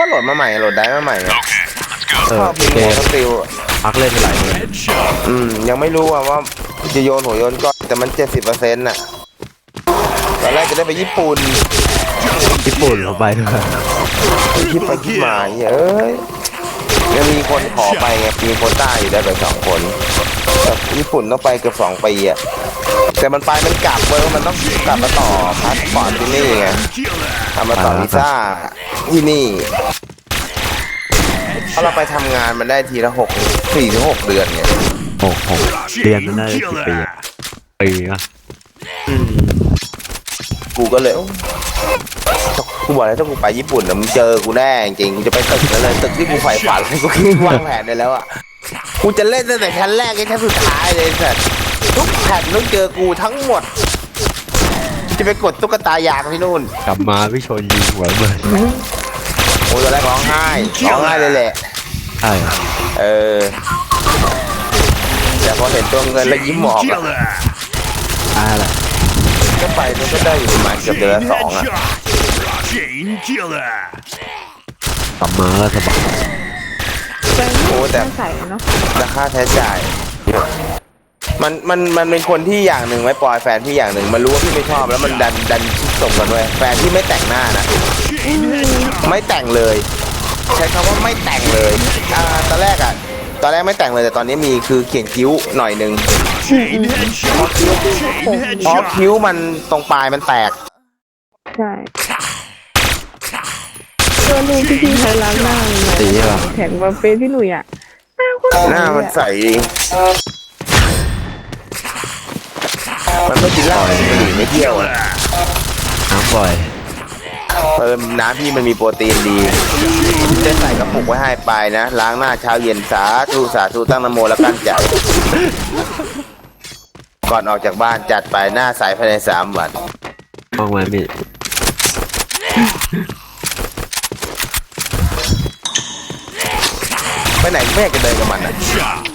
ก็โหลดมาใหม่โหลดได้มาใหม่ไงเอชออบพิมเกพ์มสติลพักเล่นไปหลายเดือนอืมยังไม่รู้ว่าว่าจะโยนหัวโยนก้อนแต่มันเจ็ดสิบเปอร์เซ็นต์น่ะตอนแรกจะได้ไปญี่ปุ่นญี่ปุ่นเขาไปด้วยคิดไปคิดมาเอ้ยยังมีคนขอไปไงมีโควต้าอยู่ได้ไปสองคนแต่ญี่ปุ่นต้องไปเกือบสองปีอะ แต่มันไปมันกลับเว้ยมันต้องกลับมาต่อพาสปอร์ตที่นี่ไงทำมาต่อวีซ่าที่นี่ถ้าเราไปทำงานมันได้ทีละหกสี่ถึงหกเดือนเนี่ยโอ้โหเรียนมันได้กี่ปีอะปีนะกูก็เลยโอ้กูบอกแล้วถ้ากูไปญี่ปุ่นนะมึงเจอกูแน่จริงๆกูจะไปตึกนั้นเลยตึกที่กูใฝ่ฝันเลยกูคิดวางแผนได้แล้วอะกูจะเล่นตั้งแต่ชั้นแรกจนชั้นสุดท้ายเลยแต่ ทุกแผ่นต้องเจอกูทั้งหมดกูจะไปกดตุ๊กตายางที่นู่น กลับมาพี่ชนยิงหัวเบิดโอ้ยตอนแรกร้องไห้ร้องไห้เลยแหละ ใช่อะเออ แต่พอเห็นตัวเงินแล้วยิ้มหมอกอะอ่าแหละก็ไปมันก็ได้อยู่ประมาณเกือบเดือนละสองอะ Chain killer. กลับมาแล้วสบายแฟนโอ้แต่ ใส่เนาะ ราคาใช้จ่าย มันมันมันเป็นคนที่อย่างหนึ่งไว้ปล่อยแฟนพี่อย่างหนึ่งมันรู้ว่าพี่ไม่ชอบแล้วมันดันดันคิดส่งกันด้วยแฟนพี่ไม่แต่งหน้านะ Chain headshot. ไม่แต่งเลย ใช้คำว่าไม่แต่งเลยอ่าตอนแรกอะตอนแรกไม่แต่งเลยแต่ตอนนี้มีคือเขียนคิ้วหน่อยหนึ่ง Chain headshot. Chain เพราะ headshot. คิ้วมันตรงปลายมันแตกใช่ตัวลูกที่พี่เขาล้างหน้าเลยนะสีอะไรแข็งมาเฟซพี่หนุ่ยอะหน้าคนหน้ามันใสดี มันไม่กินเหล้าไม่ดื่มไม่เที่ยวอะน้ำบ่อยเออน้ำพี่มันมีโปรตีนดีจะใส่กระปุกไว้ให้ไปนะ ล้างหน้าเช้าเย็นสาธุสาธุตั้งนโมแล้วกั้นใจ ก่อนออกจากบ้านจัดไปหน้าใสภายในสามวันมองมาพี่ไปไหนไม่อยากจะเดินกับมันอะ Shot.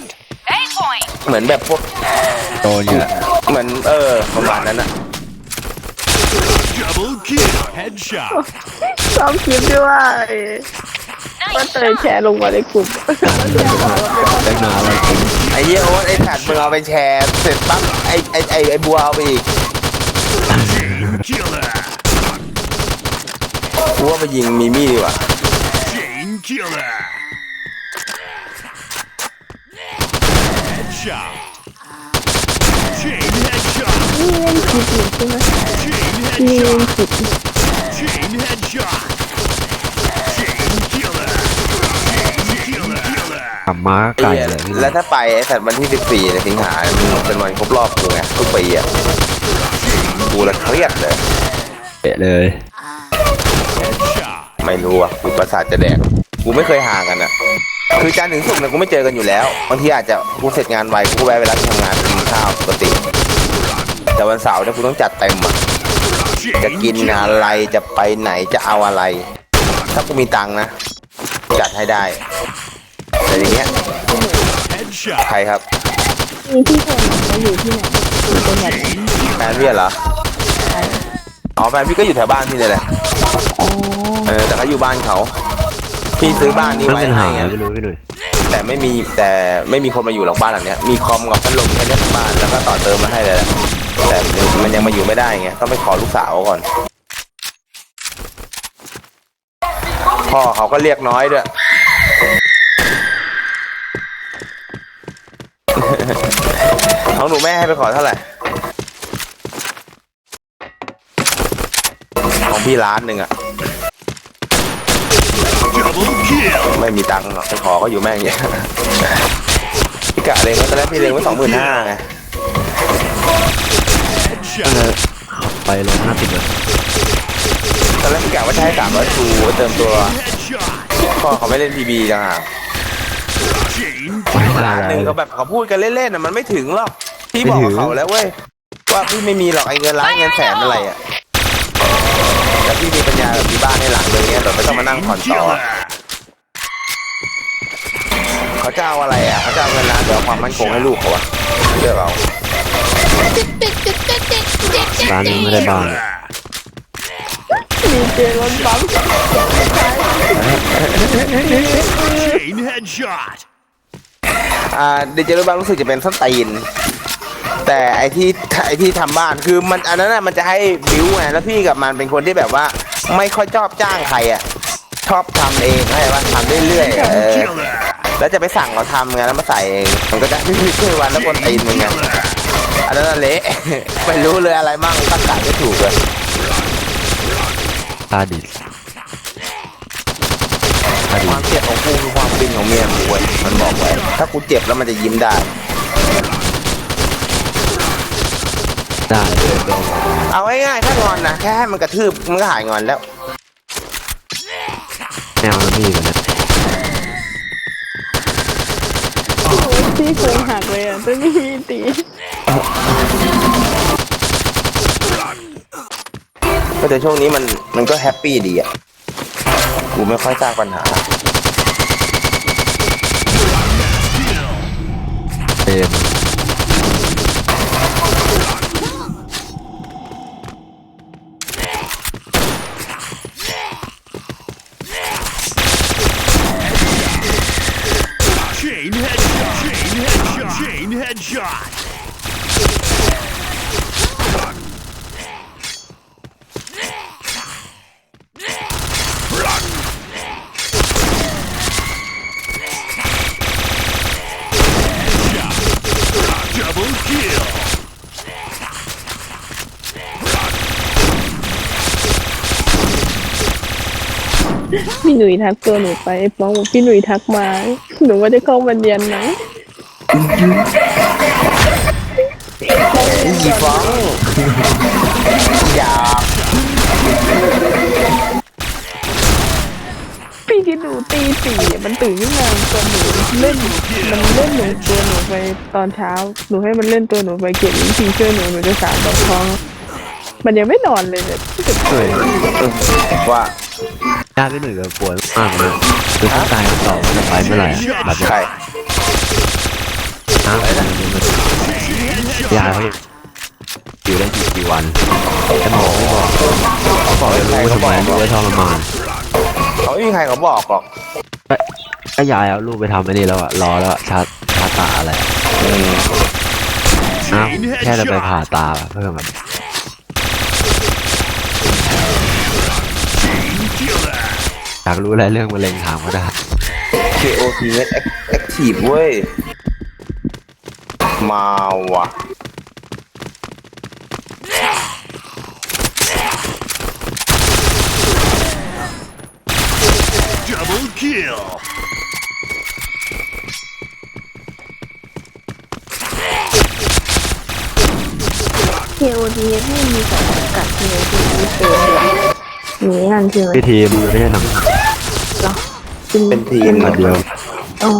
เหมือนแบบพวกโดนอยู่แหละ เหมือนเออประมาณนั้นอะ Double kill. Headshot. ชอบคลิปด้วยว่าเตยแชร์ลงมาในกลุ่มได้นาอะไรกินไอ้เหี้ยโอ๊ตไอ้ถัดมึงเอาไปแชร์เสร็จปั๊บไอ้ไอ้ไอ้ไอ้บัวเอาไปอีก Chain killer. กูว่าไปยิงมีมี่ดีกว่า Chain killer. Headshot. Chain headshot. นี่เล่นคลิปอยู่ใช่ไหม Chain นี่เล่น headshot. คลิป Chain headshot. Chain killer. Chain killer. กลับมาไอ้ไก่เหี้ยเลยพี่แล้วถ้าไปไอ้สัตว์วันที่ 14เนี่ยสิงหามันเป็นวันครบรอบกูไงทุกปีอะกูละเครียดเลยเตะเลย Headshot. ไม่รู้อะกูประสาทจะแดก กูไม่เคยห่างกันอะ คือจันทร์ถึงศุกร์เนี่ยกูไม่เจอกันอยู่แล้ว บางทีอาจจะกูเสร็จงานไวกูก็แวะไปร้านที่ทำงานกินข้าวปกติแต่ วันเสาร์เนี่ยกูต้องจัดเต็มอะจะกินอะไรจะไปไหนจะเอาอะไร ถ้ากูมีตังค์นะ จัดให้ได้แต่อย่างเงี้ย Headshot. ใครครับมีที่คนเขาอยู่ที่ไหนอยู่จังหวัดไหนแฟนพี่เหรออ๋อแฟนพี่ก็อยู่แถวบ้านพี่นี่แหละอ๋อเออแต่เขาอยู่บ้านเขาพี่ซื้อบ้านนี้ไม่ไว้เป็นหาให้ไงไม่รู้พี่หนุ่ยแต่ไม่มีแต่ไม่มีคนมาอยู่หลังบ้านหลังเนี้ยมีคอมกับพัดลมแค่เนี้ยทั้งบ้านแล้วก็ต่อเติมมาให้เลยแหละแต่ มันยังมาอยู่ไม่ได้ไงต้องไปขอลูกสาวก่อน พ่อเขาก็เรียกน้อยด้วยของหนูแม่ให้ไปขอเท่าไหร่ของพี่ล้านหนึ่งอะไม่มีตังค์หรอกไปขอก็อยู่แม่งอย่างเงี้ยพี่กะเลงไว้ตอนแรกพี่เลงไว้สองหมื่นห้าไง Headshot. ไปเลยห้าสิบเลยตอนแรกพี่กะว่าจะให้สามร้อยทูไว้เติมตัว Headshot. พ่อเขาไม่เล่นทีบีจังอะ Chain ล้านหนึ่งเขาแบบเขาพูดกันเล่นๆอะมันไม่ถึงหรอกพี่บอกกับเขาแล้วเว้ยว่าพี่ไม่มีหรอกไอ้เงินล้านเงินแสนอะไรอะแต่พี่มีปัญญาแบบมีบ้านในหลังเลยเนี้ยแบบไม่ต้องมานั่งผ่อนต่อ killer. เขาจะเอาอะไรอะเขาจะเอาเงินล้านเดี๋ยวเอาความมั่นคงให้ลูกเขาอะเลือกเอา ร้านนี้ไม่ได้บ้าน Killer. มีเจรถบัม Chain headshot. อ่าเดจจอร์บางรู้สึกจะเป็นส้นตีนแต่ไอที่ไอที่ทำบ้านคือมันอันนั้นน่ะมันจะให้บิวไงแล้วพี่กับมันเป็นคนที่แบบว่า ไม่ค่อยชอบจ้างใครอะชอบทำเองให้ว่าทำเรื่อยๆเออแล้วจะไปสั่งเขาทำไงแล้วมาใส่เองมันก็จะช่วยวันแล้วคนตีนมึงไง อันนั้นนะเละ ไม่รู้เลยอะไรมั่งตั้งกาไม่ถูกเลยตาดิดตาดิควาดมเจ็บของกูคือความฟินของเมียกูเว้ยมันบอกไว้ ถ้ากูเจ็บแล้วมันจะยิ้มได้ ได้เลยโดนเอาง่ายๆถ้างอนนะแค่ให้มันกระทืบมันก็หายงอนแล้วแนวมันมีกันนะพี่โคงหักเลยอะจะมีมีตี ก็แต่ช่วงนี้มันมันก็แฮปปี้ดีอะ กูไม่ค่อยสร้างปัญหาเต็ม Chain headshot. Chain headshot. Chain headshot. Double kill. พี่หนุ่ยทักตัวหนูไปฟ้องบอกพี่หนุ่ยทักมา หนูว่าจะเข้ามาเรียนไหมอีฟ้องอย่าพี่คิดดูตีสี่อะมันตื่นขึ้นมาตัวหนูเล่นมันเล่นหนูตัวหนูไปตอนเช้า หนูให้มันเล่นตัวหนูไปเก็บลิ้นทีช่วยหนูหนูจะสามดอกท้อง มันยังไม่นอนเลยเนี่ย เฮ้ยว่า ญาติพี่หนุ่ยกับป่วยมากเลยคือต้องการคำตอบว่าจะไปเมื่อไหร่อะแบบใครน้ำอะไรนี่มันยาเขาอยู่ได้กี่กี่วันแต่หมอไม่บอกเขาบอกจะรู้ทำไมรู้ไว้ทรมานเขาไม่มีใครเขาบอกหรอกก็ยายเอาลูกไปทำไอ้นี่แล้วอะรอแล้วอะชาชาตาอะไรอะอืมอ้าว Chain แค่จะไปผ่า headshot. ตาเพื่อแบบ Killer. อยากรู้อะไรเรื่องมะเร็งถามก็ได้ KOT เน็ตแอคทีฟเว้ย มาว่ะ Double kill. เคโอดีไม่มีสารสกัดเลยคือพิเศษเลย นี่นั่นใช่ไหมพี่ทีมไม่ใช่หนังเป็นทีมมาเดียวอ๋อ